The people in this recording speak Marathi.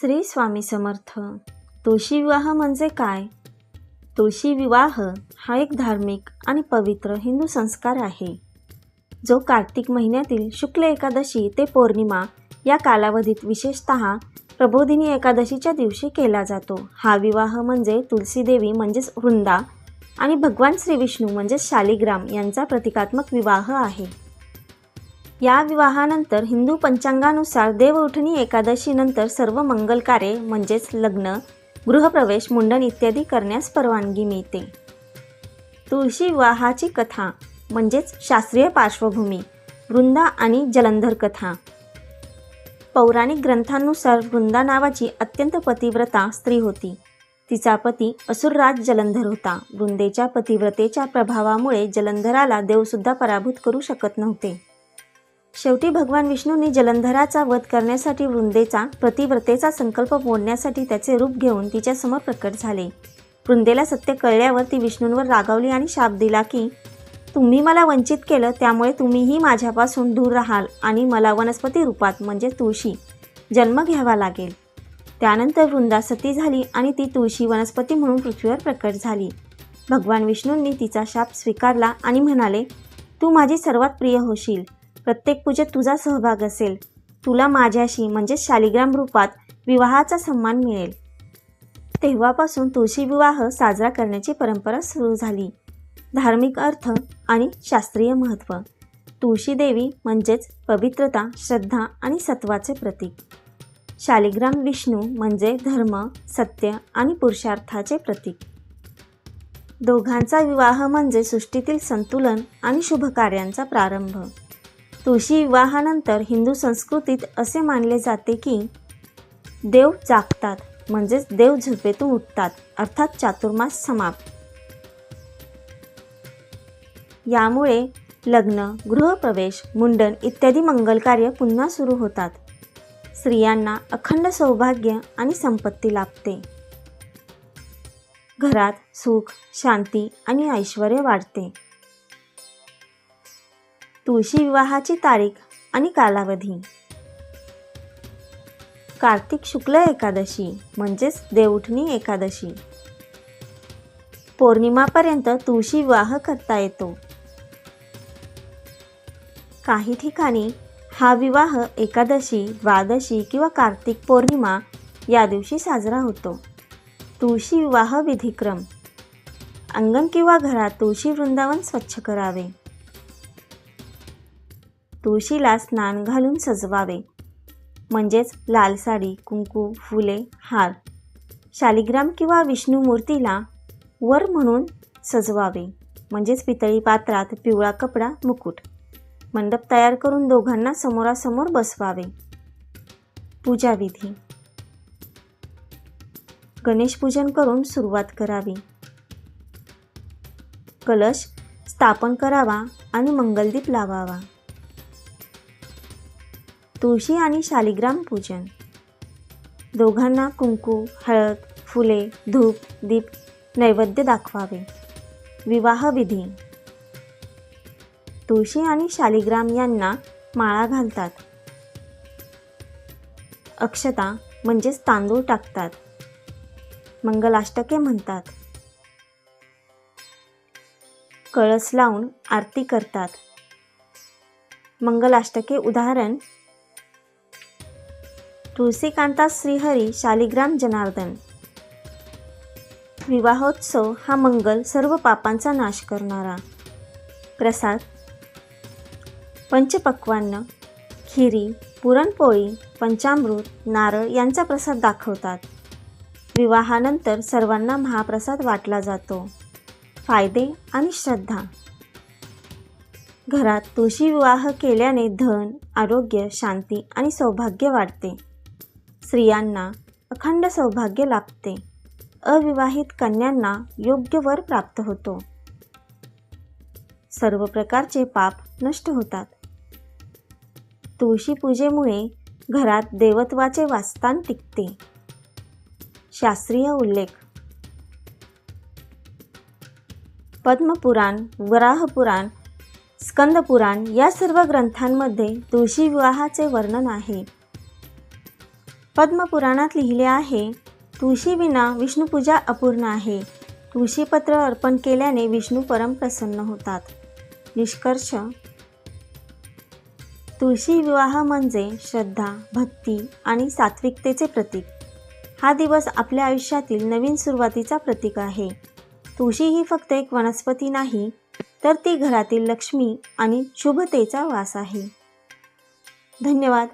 श्री स्वामी समर्थ. तुळशी विवाह म्हणजे काय? तुळशी विवाह हा एक धार्मिक आणि पवित्र हिंदू संस्कार आहे. जो कार्तिक महिन्यातील शुक्ल एकादशी ते पौर्णिमा या कालावधीत विशेषत प्रबोधिनी एकादशीच्या दिवशी केला जातो. हा विवाह म्हणजे तुलसीदेवी म्हणजेच वृंदा आणि भगवान श्री विष्णू म्हणजेच शालिग्राम यांचा प्रतिकात्मक विवाह आहे. या विवाहानंतर हिंदू पंचांगानुसार देवउठणी एकादशीनंतर सर्व मंगल कार्ये म्हणजेच लग्न गृहप्रवेश मुंडन इत्यादी करण्यास परवानगी मिळते. तुळशी विवाहाची कथा म्हणजेच शास्त्रीय पार्श्वभूमी वृंदा आणि जलंधर कथा. पौराणिक ग्रंथांनुसार वृंदा नावाची अत्यंत पतिव्रता स्त्री होती. तिचा पती असुरराज जलंधर होता. वृंदेच्या पतिव्रतेच्या प्रभावामुळे जलंधराला देवसुद्धा पराभूत करू शकत नव्हते. शेवटी भगवान विष्णूंनी जलंधराचा वध करण्यासाठी वृंदेचा प्रतिव्रतेचा संकल्प मोडण्यासाठी त्याचे रूप घेऊन तिच्यासमोर प्रकट झाले. वृंदेला सत्य कळल्यावर ती विष्णूंवर रागावली आणि शाप दिला की तुम्ही मला वंचित केलं त्यामुळे तुम्हीही माझ्यापासून दूर राहाल आणि मला वनस्पती रूपात म्हणजे तुळशी जन्म घ्यावा लागेल. त्यानंतर वृंदा सती झाली आणि ती तुळशी वनस्पती म्हणून पृथ्वीवर प्रकट झाली. भगवान विष्णूंनी तिचा शाप स्वीकारला आणि म्हणाले तू माझी सर्वात प्रिय होशील. प्रत्येक पूजेत तुझा सहभाग असेल. तुला माझ्याशी म्हणजेच शालिग्राम रूपात विवाहाचा सन्मान मिळेल. तेव्हापासून तुळशी विवाह साजरा करण्याची परंपरा सुरू झाली. धार्मिक अर्थ आणि शास्त्रीय महत्त्व तुळशी देवी म्हणजेच पवित्रता श्रद्धा आणि सत्वाचे प्रतीक. शालिग्राम विष्णू म्हणजे धर्म सत्य आणि पुरुषार्थाचे प्रतीक. दोघांचा विवाह म्हणजे सृष्टीतील संतुलन आणि शुभकार्यांचा प्रारंभ. तुळशी विवाहानंतर हिंदू संस्कृतीत असे मानले जाते की देव जागतात म्हणजेच देव झोपेतून उठतात अर्थात चातुर्मास समाप्त. यामुळे लग्न गृहप्रवेश मुंडन इत्यादी मंगलकार्य पुन्हा सुरू होतात. स्त्रियांना अखंड सौभाग्य आणि संपत्ती लाभते. घरात सुख शांती आणि ऐश्वर वाढते. तुळशी विवाहाची तारीख आणि कालावधी. कार्तिक शुक्ल एकादशी म्हणजेच देवउठणी एकादशी. पौर्णिमापर्यंत तुळशी विवाह करता येतो. काही ठिकाणी हा विवाह एकादशी द्वादशी किंवा कार्तिक पौर्णिमा या दिवशी साजरा होतो. तुळशी विवाह विधिक्रम. अंगण किंवा घरात तुळशी वृंदावन स्वच्छ करावे. तुळशीला स्नान घालून सजवावे. म्हणजेच लाल साडी कुंकू फुले हार शालिग्राम किंवा विष्णू मूर्तीला वर म्हणून सजवावे. म्हणजेच पितळी पात्रात पिवळा कपडा मुकुट मंडप तयार करून दोघांना समोरासमोर बसवावे. पूजाविधी गणेश पूजन करून सुरुवात करावी. कलश स्थापन करावा आणि मंगलदीप लावावा. तुळशी आणि शालिग्राम पूजन. दोघांना कुंकू हळद फुले धूप दीप नैवेद्य दाखवावे. विवाहविधी तुळशी आणि शालिग्राम यांना माळा घालतात. अक्षता म्हणजेच तांदूळ टाकतात. मंगलाष्टके म्हणतात. कळस लावून आरती करतात. मंगलाष्टके उदाहरण तुळसीकांता श्रीहरी शालिग्राम जनार्दन. विवाहोत्सव हा मंगल सर्व पापांचा नाश करणारा. प्रसाद पंचपक्वान्न खिरी पुरणपोळी पंचामृत नारळ यांचा प्रसाद दाखवतात. विवाहानंतर सर्वांना महाप्रसाद वाटला जातो. फायदे आणि श्रद्धा. घरात तुळशी विवाह केल्याने धन आरोग्य शांती आणि सौभाग्य वाढते स्त्रियांना अखंड सौभाग्य लाभते. अविवाहित कन्यांना योग्य वर प्राप्त होतो. सर्व प्रकारचे पाप नष्ट होतात. तुळशी पूजेमुळे घरात देवत्वाचे वास्तन टिकते. शास्त्रीय उल्लेख. पद्मपुराण वराहपुराण स्कंदपुराण या सर्व ग्रंथांमध्ये तुळशी विवाहाचे वर्णन आहे. पद्मपुराणात लिहिले आहे तुळशीविना विष्णुपूजा अपूर्ण आहे. तुळशीपत्र अर्पण केल्याने विष्णू परम प्रसन्न होतात. निष्कर्ष तुळशी विवाह म्हणजे श्रद्धा भक्ती आणि सात्विकतेचे प्रतीक. हा दिवस आपल्या आयुष्यातील नवीन सुरुवातीचा प्रतीक आहे. तुळशी ही फक्त एक वनस्पती नाही तर ती घरातील लक्ष्मी आणि शुभतेचा वास आहे. धन्यवाद.